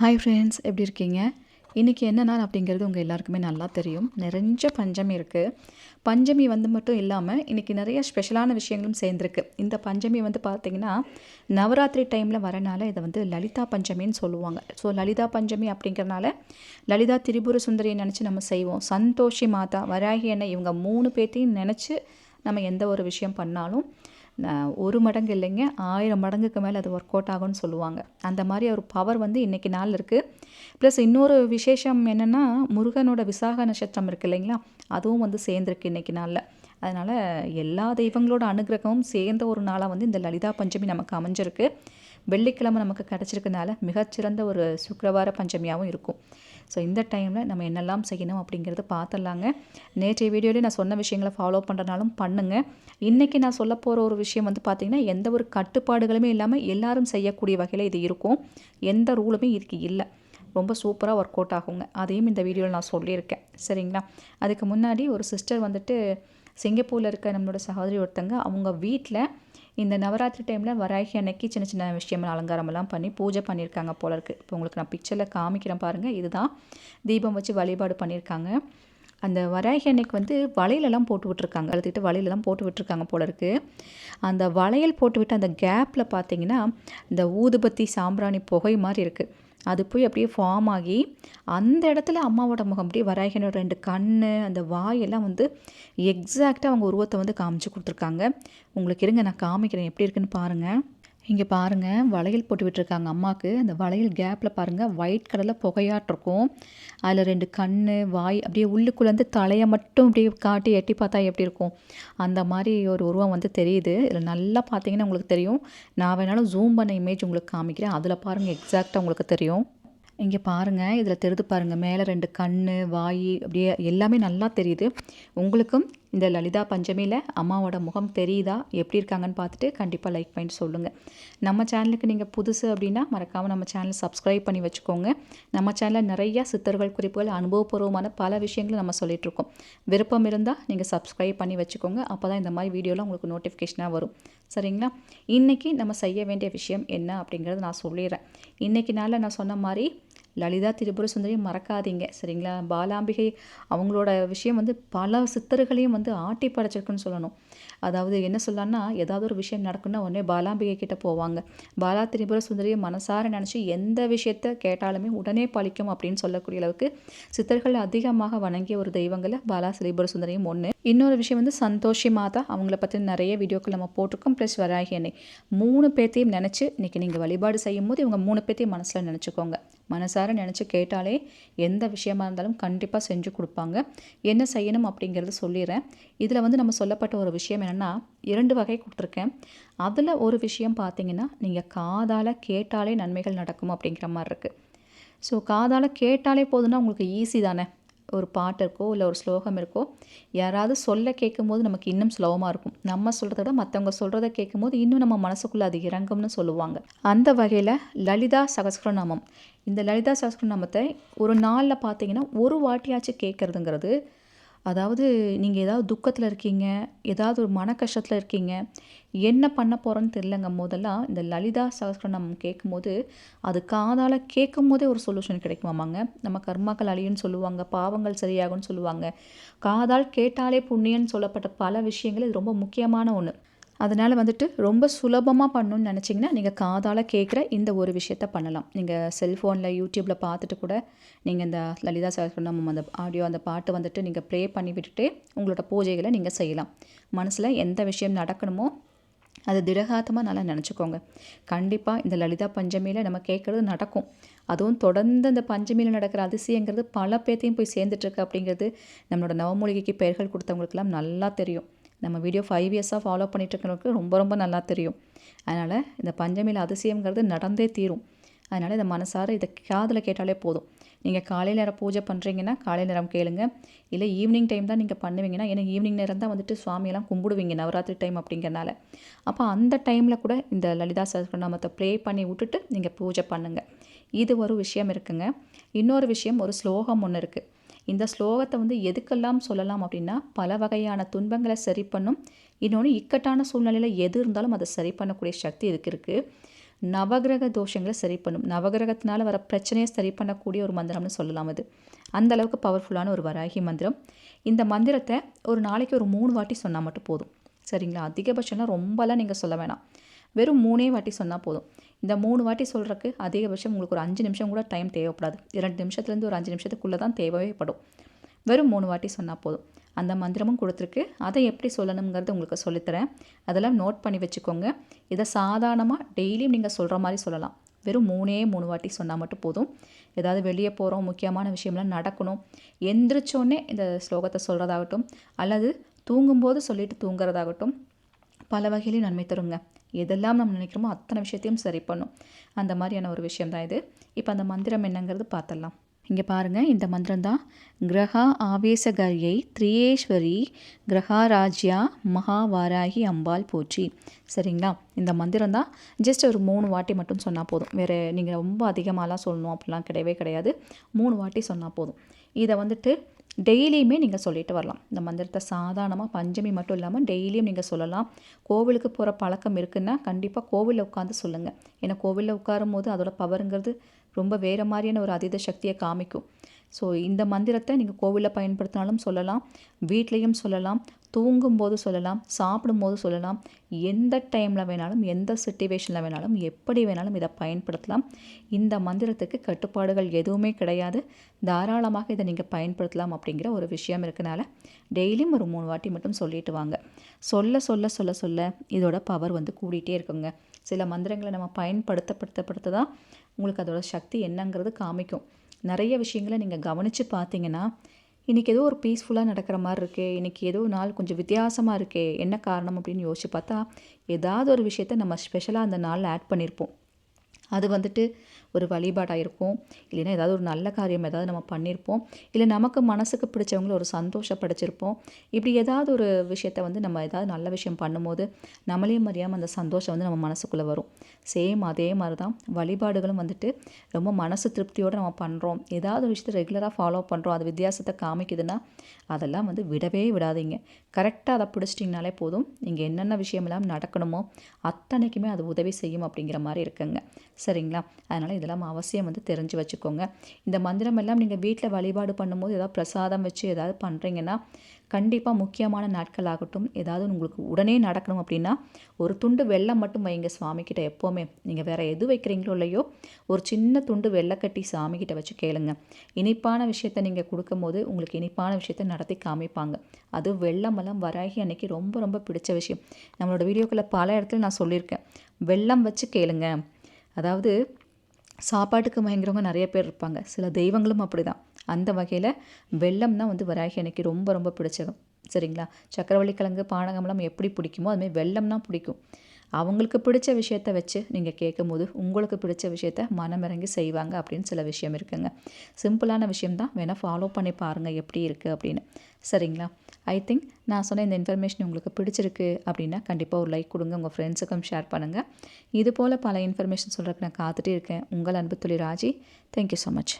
Hi friends எப்படி இருக்கீங்க? இன்றைக்கி என்ன நாள் அப்படிங்கிறது உங்கள் எல்லாருக்குமே நல்லா தெரியும். நிறைஞ்ச பஞ்சமி இருக்குது பஞ்சமி வந்து மட்டும் இல்லாமல் இன்றைக்கி நிறைய ஸ்பெஷலான விஷயங்களும் சேர்ந்துருக்கு. இந்த பஞ்சமி வந்து பார்த்திங்கன்னா நவராத்திரி டைமில் வரனால இதை வந்து லலிதா பஞ்சமின்னு சொல்லுவாங்க. ஸோ லலிதா பஞ்சமி அப்படிங்கிறனால லலிதா திரிபுர சுந்தரியை நினச்சி நம்ம செய்வோம். சந்தோஷி மாதா வராகி என்ன இவங்க மூணு பேர்த்தையும் நினச்சி நம்ம எந்த ஒரு விஷயம் பண்ணாலும் ஒரு மடங்கு இல்லைங்க ஆயிரம் மடங்குக்கு மேலே அது ஒர்க் அவுட் ஆகும்னு சொல்லுவாங்க. அந்த மாதிரி ஒரு பவர் வந்து இன்றைக்கி நாள் இருக்குது ப்ளஸ் இன்னொரு விசேஷம் என்னென்னா முருகனோட விசாக நட்சத்திரம் இருக்குது இல்லைங்களா? அதுவும் வந்து சேர்ந்துருக்கு இன்றைக்கி நாளில். அதனால் எல்லா தெய்வங்களோட அனுகிரகமும் சேர்ந்த ஒரு நாளாக வந்து இந்த லலிதா பஞ்சமி நமக்கு அமைஞ்சிருக்கு. வெள்ளிக்கிழமை நமக்கு கிடச்சிருக்கனால மிகச்சிறந்த ஒரு சுக்கரவார பஞ்சமியாகவும் இருக்கும். ஸோ இந்த டைமில் நம்ம என்னெல்லாம் செய்யணும் அப்படிங்கிறது பார்த்துடலாங்க நேற்றைய வீடியோலேயே நான் சொன்ன விஷயங்களை ஃபாலோ பண்ணுறனாலும் பண்ணுங்கள் இன்றைக்கி நான் சொல்ல போகிற ஒரு விஷயம் வந்து பார்த்திங்கன்னா எந்த ஒரு கட்டுப்பாடுகளுமே இல்லாமல் எல்லாரும் செய்யக்கூடிய வகையில் இது இருக்கும். எந்த ரூலுமே இதுக்கு இல்லை. ரொம்ப சூப்பராக ஒர்க் அவுட் ஆகுங்க. அதையும் இந்த வீடியோவில் நான் சொல்லியிருக்கேன். சரிங்களா? அதுக்கு முன்னாடி ஒரு சிஸ்டர் வந்துட்டு சிங்கப்பூரில் இருக்க நம்மளோட சகோதரி ஒருத்தங்க அவங்க வீட்டில் இந்த நவராத்திரி டைமில் வராகி அன்னைக்கு சின்ன சின்ன விஷயம் அலங்காரமெல்லாம் பண்ணி பூஜை பண்ணியிருக்காங்க போல இருக்குது இப்போ உங்களுக்கு நான் பிக்சரில் காமிக்கிறேன் பாருங்கள் இதுதான் தீபம் வச்சு வழிபாடு பண்ணியிருக்காங்க. அந்த வராகி அன்னைக்கு வந்து வளையலெல்லாம் போட்டு விட்டுருக்காங்க. அழுத்திட்டு வளையலெல்லாம் போட்டு விட்டுருக்காங்க போல இருக்குது அந்த வளையல் போட்டு விட்டு அந்த கேப்பில் பார்த்தீங்கன்னா இந்த ஊதுபத்தி சாம்பிராணி புகை மாதிரி இருக்குது அது போய் அப்படியே ஃபார்ம் ஆகி அந்த இடத்துல அம்மாவோட முகம் அப்படியே வராகினோட ரெண்டு கண் அந்த வாயெல்லாம் வந்து எக்ஸாக்டாக அவங்க உருவத்தை வந்து காமிச்சு கொடுத்துருக்காங்க. உங்களுக்கு இருங்க நான் காமிக்கிறேன் எப்படி இருக்குன்னு பாருங்கள் இங்கே பாருங்கள் வளையல் போட்டு விட்டுருக்காங்க அம்மாவுக்கு அந்த வளையல் கேப்பில் பாருங்கள் ஒயிட் கலரில் புகையாட்டிருக்கும். அதில் ரெண்டு கண் வாய் அப்படியே உள்ளுக்குள்ளேருந்து தலையை மட்டும் அப்படியே காட்டி எட்டி பார்த்தா எப்படி இருக்கும்? அந்த மாதிரி ஒரு உருவம் வந்து தெரியுது. இதில் நல்லா பார்த்தீங்கன்னா உங்களுக்கு தெரியும். நான் வேணாலும் ஜூம் பண்ண இமேஜ் உங்களுக்கு காமிக்கிறேன். அதில் பாருங்கள் எக்ஸாக்டாக உங்களுக்கு தெரியும். இங்கே பாருங்கள் இதில் தெரிது பாருங்கள் மேலே ரெண்டு கண் வாய் அப்படியே எல்லாமே நல்லா தெரியுது. உங்களுக்கும் இந்த லலிதா பஞ்சமியில் அம்மாவோட முகம் தெரியுதா? எப்படி இருக்காங்கன்னு பார்த்துட்டு கண்டிப்பாக லைக் பண்ணிட்டு சொல்லுங்கள் நம்ம சேனலுக்கு நீங்கள் புதுசு அப்படின்னா மறக்காமல் நம்ம சேனலை சப்ஸ்கிரைப் பண்ணி வச்சுக்கோங்க. நம்ம சேனலில் நிறையா சித்தர்கள் குறிப்புகள் அனுபவபூர்வமான பல விஷயங்களும் நம்ம சொல்லிகிட்ருக்கோம் விருப்பம் இருந்தால் நீங்கள் சப்ஸ்கிரைப் பண்ணி வச்சுக்கோங்க. அப்போ தான் இந்த மாதிரி வீடியோலாம் உங்களுக்கு நோட்டிஃபிகேஷனாக வரும். சரிங்களா? இன்றைக்கி நம்ம செய்ய வேண்டிய விஷயம் என்ன அப்படிங்கிறத நான் சொல்லிடுறேன். இன்றைக்கி நாளில் நான் சொன்ன மாதிரி லலிதா திரிபுர சுந்தரியும் மறக்காதீங்க சரிங்களா? பாலாம்பிகை அவங்களோட விஷயம் வந்து பல சித்தர்களையும் வந்து ஆட்டி படைச்சிருக்குன்னு சொல்லணும். அதாவது என்ன சொல்லலாம்னா ஏதாவது ஒரு விஷயம் நடக்குன்னா உடனே பாலாம்பிகை கிட்டே போவாங்க. பாலா திரிபுர சுந்தரியை மனசார நினச்சி எந்த விஷயத்த கேட்டாலுமே உடனே பழிக்கும் அப்படின்னு சொல்லக்கூடிய அளவுக்கு சித்தர்கள் அதிகமாக வணங்கிய ஒரு தெய்வங்களை பாலா திரிபுர சுந்தரியும் ஒன்று இன்னொரு விஷயம் வந்து சந்தோஷி மாதா. அவங்கள பற்றி நிறைய வீடியோக்கள் நம்ம போட்டிருக்கோம். ப்ளஸ் வராகி அன்னை. மூணு பேர்த்தையும் நினச்சி இன்றைக்கி நீங்கள் வழிபாடு செய்யும் போது இவங்க மூணு பேர்த்தையும் மனசில் நினச்சிக்கோங்க. மனசார நினச்சி கேட்டாலே எந்த விஷயமா இருந்தாலும் கண்டிப்பாக செஞ்சு கொடுப்பாங்க. என்ன செய்யணும் அப்படிங்கிறது சொல்லிடுறேன் இதில் வந்து நம்ம சொல்லப்பட்ட ஒரு விஷயம் என்னென்னா இரண்டு வகை கொடுத்துருக்கேன். அதில் ஒரு விஷயம் பார்த்தீங்கன்னா நீங்கள் காதால் கேட்டாலே நன்மைகள் நடக்கும் அப்படிங்கிற மாதிரி இருக்குது ஸோ காதால் கேட்டாலே போதுன்னா உங்களுக்கு ஈஸி தானே? ஒரு பாட்டு இருக்கோ இல்லை ஒரு ஸ்லோகம் இருக்கோ யாராவது சொல்ல கேட்கும்போது நமக்கு இன்னும் சுலபமாக இருக்கும். நம்ம சொல்கிறத விட மற்றவங்க சொல்கிறத கேட்கும்போது இன்னும் நம்ம மனசுக்குள்ளே அது இறங்கும்னு சொல்லுவாங்க. அந்த வகையில் லலிதா சகஸ்ரநாமம். இந்த லலிதா சகஸ்ரநாமத்தை ஒரு நாளில் பார்த்தீங்கன்னா ஒரு வாட்டியாச்சும் கேட்குறதுங்கிறது அதாவது நீங்கள் ஏதாவது துக்கத்தில் இருக்கீங்க ஏதாவது ஒரு மன கஷ்டத்தில் இருக்கீங்க என்ன பண்ண போகிறோன்னு தெரிலங்க போதெல்லாம் இந்த லலிதா சகஸ்ரநாமம் கேட்கும்போது அது காதால் கேட்கும் போதே ஒரு சொல்யூஷன் கிடைக்குமாமாங்க. நம்ம கர்மாக்கள் அழியும்னு சொல்லுவாங்க பாவங்கள் சரியாகும்னு சொல்லுவாங்க. காதால் கேட்டாலே புண்ணியன்னு சொல்லப்பட்ட பல விஷயங்கள் இது ரொம்ப முக்கியமான ஒன்று அதனால் வந்துட்டு ரொம்ப சுலபமாக பண்ணணும்னு நினச்சிங்கன்னா நீங்கள் காதால் கேட்குற இந்த ஒரு விஷயத்த பண்ணலாம். நீங்கள் செல்ஃபோனில் யூடியூப்பில் பார்த்துட்டு கூட நீங்கள் இந்த லலிதா சகஸ்ரநாமம் அந்த ஆடியோ அந்த பாட்டு வந்துட்டு நீங்கள் ப்ளே பண்ணி விட்டுட்டு உங்களோட பூஜைகளை நீங்கள் செய்யலாம். மனசில் எந்த விஷயம் நடக்கணுமோ அது திடகாத்தமாக நல்லா நினச்சிக்கோங்க. கண்டிப்பாக இந்த லலிதா பஞ்சமியில் நம்ம கேட்குறது நடக்கும். அதுவும் தொடர்ந்து அந்த பஞ்சமியில் நடக்கிற அதிசயங்கிறது பல பேர்த்தையும் போய் சேர்ந்துட்டுருக்கு அப்படிங்கிறது நம்மளோட நவமூலிகைக்கு பெயர்கள் கொடுத்தவங்களுக்கெல்லாம் நல்லா தெரியும். நம்ம வீடியோ ஃபைவ் இயர்ஸாக ஃபாலோ பண்ணிகிட்ருக்கிறவங்களுக்கு ரொம்ப ரொம்ப நல்லா தெரியும். அதனால் இந்த பஞ்சமியில் அதிசயங்கிறது நடந்தே தீரும். அதனால் இந்த மனசார இதை காதில் கேட்டாலே போதும். நீங்கள் காலையில் நேரம் பூஜை பண்ணுறீங்கன்னா காலை நேரம் கேளுங்க. இல்லை ஈவினிங் டைம் தான் நீங்கள் பண்ணுவீங்கன்னா ஏன்னா ஈவினிங் நேரம் தான் வந்துட்டு சுவாமியெல்லாம் கும்பிடுவீங்க நவராத்திரி டைம் அப்படிங்கிறனால. அப்போ அந்த டைமில் கூட இந்த லலிதா சஹஸ்ரநாமத்தை ப்ளே பண்ணி விட்டுட்டு நீங்கள் பூஜை பண்ணுங்கள் இது ஒரு விஷயம் இருக்குங்க. இன்னொரு விஷயம் ஒரு ஸ்லோகம் ஒன்று இருக்குது இந்த ஸ்லோகத்தை வந்து எதுக்கெல்லாம் சொல்லலாம் அப்படின்னா பல வகையான துன்பங்களை சரி பண்ணும். இன்னொன்று இக்கட்டான சூழ்நிலையில் எது இருந்தாலும் அதை சரி பண்ணக்கூடிய சக்தி இதுக்கு இருக்குது நவகிரக தோஷங்களை சரி பண்ணும். நவகிரகத்தினால் வர பிரச்சனையை சரி பண்ணக்கூடிய ஒரு மந்திரம்னு சொல்லலாம் அது. அந்த அளவுக்கு பவர்ஃபுல்லான ஒரு வராகி மந்திரம். இந்த மந்திரத்தை ஒரு நாளைக்கு ஒரு மூணு வாட்டி சொன்னால் மட்டும் போதும். சரிங்களா? அதிகபட்சம்னா ரொம்பலாம் நீங்கள் சொல்ல வேணாம். வெறும் மூணே வாட்டி சொன்னால் போதும். இந்த மூணு வாட்டி சொல்கிறக்கு அதிகபட்சம் உங்களுக்கு ஒரு அஞ்சு நிமிஷம் கூட டைம் தேவைப்படாது. இரண்டு நிமிஷத்துலேருந்து ஒரு அஞ்சு நிமிஷத்துக்குள்ளே தான் தேவைப்படும். வெறும் மூணு வாட்டி சொன்னால் போதும். அந்த மந்திரமும் கொடுத்துருக்கு. அதை எப்படி சொல்லணுங்கிறது உங்களுக்கு சொல்லித்தரேன். அதெல்லாம் நோட் பண்ணி வச்சுக்கோங்க. இதை சாதாரணமாக டெய்லியும் நீங்கள் சொல்கிற மாதிரி சொல்லலாம். வெறும் மூணே மூணு வாட்டி சொன்னால் மட்டும் போதும். ஏதாவது வெளியே போகிறோம் முக்கியமான விஷயம்லாம் நடக்கணும். எந்திரிச்சோடனே இந்த ஸ்லோகத்தை சொல்கிறதாகட்டும் அல்லது தூங்கும்போது சொல்லிட்டு தூங்குறதாகட்டும் பல வகையிலையும் நன்மை தருங்க. எதெல்லாம் நம்ம நினைக்கிறோமோ அத்தனை விஷயத்தையும் சரி பண்ணும். அந்த மாதிரியான ஒரு விஷயம் தான் இது. இப்போ அந்த மந்திரம் என்னங்கிறது பார்த்துடலாம். இங்கே பாருங்கள் இந்த மந்திரம் தான் கிரகா ஆவேசகரியை திரியேஸ்வரி கிரகாராஜ்யா மகாவாராகி அம்பாள் போச்சி சரிங்களா? இந்த மந்திரம் தான் ஜஸ்ட் ஒரு மூணு வாட்டி மட்டும் சொன்னால் போதும். வேறு நீங்கள் ரொம்ப அதிகமாகலாம் சொல்லணும் அப்படிலாம் கிடையவே கிடையாது. மூணு வாட்டி சொன்னால் போதும். இதை வந்துட்டு டெய்லியுமே நீங்கள் சொல்லிட்டு வரலாம். இந்த மந்திரத்தை சாதாரணமாக பஞ்சமி மட்டும் இல்லாமல் டெய்லியும் நீங்கள் சொல்லலாம். கோவிலுக்கு போகிற பழக்கம் இருக்குன்னா கண்டிப்பாக கோவிலில் உட்காந்து சொல்லுங்கள் ஏன்னா கோவிலில் உட்காரும் போது அதோட பவருங்கிறது ரொம்ப வேறு மாதிரியான ஒரு அதீத சக்தியை காமிக்கும். ஸோ இந்த மந்திரத்தை நீங்கள் கோவிலில் பயன்படுத்தினாலும் சொல்லலாம். வீட்லேயும் சொல்லலாம். தூங்கும்போது சொல்லலாம் சாப்பிடும்போது சொல்லலாம் எந்த டைமில் வேணாலும் எந்த சுச்சுவேஷனில் வேணாலும் எப்படி வேணாலும் இதை பயன்படுத்தலாம். இந்த மந்திரத்துக்கு கட்டுப்பாடுகள் எதுவுமே கிடையாது. தாராளமாக இதை நீங்கள் பயன்படுத்தலாம் அப்படிங்கிற ஒரு விஷயம் இருக்கனால டெய்லியும் ஒரு மூணு வாட்டி மட்டும் சொல்லிட்டு வாங்க. சொல்ல சொல்ல சொல்ல சொல்ல இதோட பவர் வந்து கூடிட்டே இருக்குங்க. சில மந்திரங்களை நம்ம பயன்படுத்தப்படுத்தப்படுத்த தான் உங்களுக்கு அதோட சக்தி என்னங்கிறது காமிக்கும். நிறைய விஷயங்களை நீங்கள் கவனித்து பார்த்தீங்கன்னா இன்றைக்கி ஏதோ ஒரு பீஸ்ஃபுல்லாக நடக்கிற மாதிரி இருக்கே இன்றைக்கி ஏதோ நாள் கொஞ்சம் வித்தியாசமாக இருக்கே என்ன காரணம் அப்படின்னு யோசிச்சு பார்த்தா ஏதாவது ஒரு விஷயத்த நம்ம ஸ்பெஷலாக அந்த நாளில் ஆட் பண்ணியிருப்போம் அது வந்துட்டு ஒரு வழிபாடாக இருக்கும் இல்லைன்னா ஏதாவது ஒரு நல்ல காரியம் ஏதாவது நம்ம பண்ணியிருப்போம் இல்லை நமக்கு மனசுக்கு பிடிச்சவங்கள ஒரு சந்தோஷப்படைச்சிருப்போம் இப்படி ஏதாவது ஒரு விஷயத்த வந்து நம்ம ஏதாவது நல்ல விஷயம் பண்ணும்போது நம்மளே அறியாமல் அந்த சந்தோஷம் வந்து நம்ம மனசுக்குள்ளே வரும். சேம் அதே மாதிரி தான் வழிபாடுகளும் வந்துட்டு ரொம்ப மனசு திருப்தியோடு நம்ம பண்ணுறோம் ஏதாவது ஒரு விஷயத்தை ரெகுலராக ஃபாலோ பண்ணுறோம் அது வித்தியாசத்தை காமிக்குதுன்னா அதெல்லாம் வந்து விடவே விடாதீங்க. கரெக்டாக அதை பிடிச்சிட்டிங்கனாலே போதும். நீங்கள் என்னென்ன விஷயமெல்லாம் நடக்கணுமோ அத்தனைக்குமே அது உதவி செய்யும் அப்படிங்கிற மாதிரி இருக்குங்க. சரிங்களா? அதனால் இதெல்லாம் அவசியம் வந்து தெரிஞ்சு வச்சுக்கோங்க. இந்த மந்திரம் எல்லாம் நீங்கள் வீட்டில் வழிபாடு பண்ணும்போது ஏதாவது பிரசாதம் வச்சு ஏதாவது பண்ணுறீங்கன்னா கண்டிப்பாக முக்கியமான நாட்கள் ஆகட்டும். ஏதாவது உங்களுக்கு உடனே நடக்கணும் அப்படின்னா ஒரு துண்டு வெள்ளம் மட்டும் வைங்க சுவாமிக்கிட்ட எப்போவுமே. நீங்கள் வேறு எது வைக்கிறீங்களோ இல்லையோ ஒரு சின்ன துண்டு வெள்ளக்கட்டி சாமிக்கிட்ட வச்சு கேளுங்க. இனிப்பான விஷயத்த நீங்கள் கொடுக்கும்போது உங்களுக்கு இனிப்பான விஷயத்த நடத்தி காமிப்பாங்க. அது வெள்ளமெல்லாம் வராகி அன்னைக்கு ரொம்ப ரொம்ப பிடிச்ச விஷயம். நம்மளோட வீடியோக்களில் பல இடத்துல நான் சொல்லியிருக்கேன். வெள்ளம் வச்சு கேளுங்க. அதாவது சாப்பாட்டுக்கு மயங்குறவங்க நிறைய பேர் இருப்பாங்க. சில தெய்வங்களும் அப்படி தான் அந்த வகையில் வெள்ளம் தான் வந்து வராகி எனக்கு ரொம்ப ரொம்ப பிடிச்சதும் சரிங்களா? சக்கரவள்ளி கிழங்கு பானகம்லாம் எப்படி பிடிக்குமோ அதுமாதிரி வெள்ளம்னா பிடிக்கும். அவங்களுக்கு பிடிச்ச விஷயத்த வச்சு நீங்கள் கேட்கும்போது உங்களுக்கு பிடிச்ச விஷயத்த மனமிறங்கி செய்வாங்க அப்படின்னு சில விஷயம் இருக்குங்க. சிம்பிளான விஷயம்தான். வேணால் ஃபாலோ பண்ணி பாருங்கள் எப்படி இருக்குது அப்படின்னு. சரிங்களா? ஐ திங்க் நான் சொன்ன இந்த இன்ஃபர்மேஷன் உங்களுக்கு பிடிச்சிருக்கு அப்படின்னா கண்டிப்பாக ஒரு லைக் கொடுங்க. உங்கள் ஃப்ரெண்ட்ஸுக்கும் ஷேர் பண்ணுங்கள் இது போல் பல இன்ஃபர்மேஷன் சொல்கிறதுக்கு நான் காத்துட்டே இருக்கேன். உங்கள் அன்பு துளி ராஜி தேங்க்யூ ஸோ மச்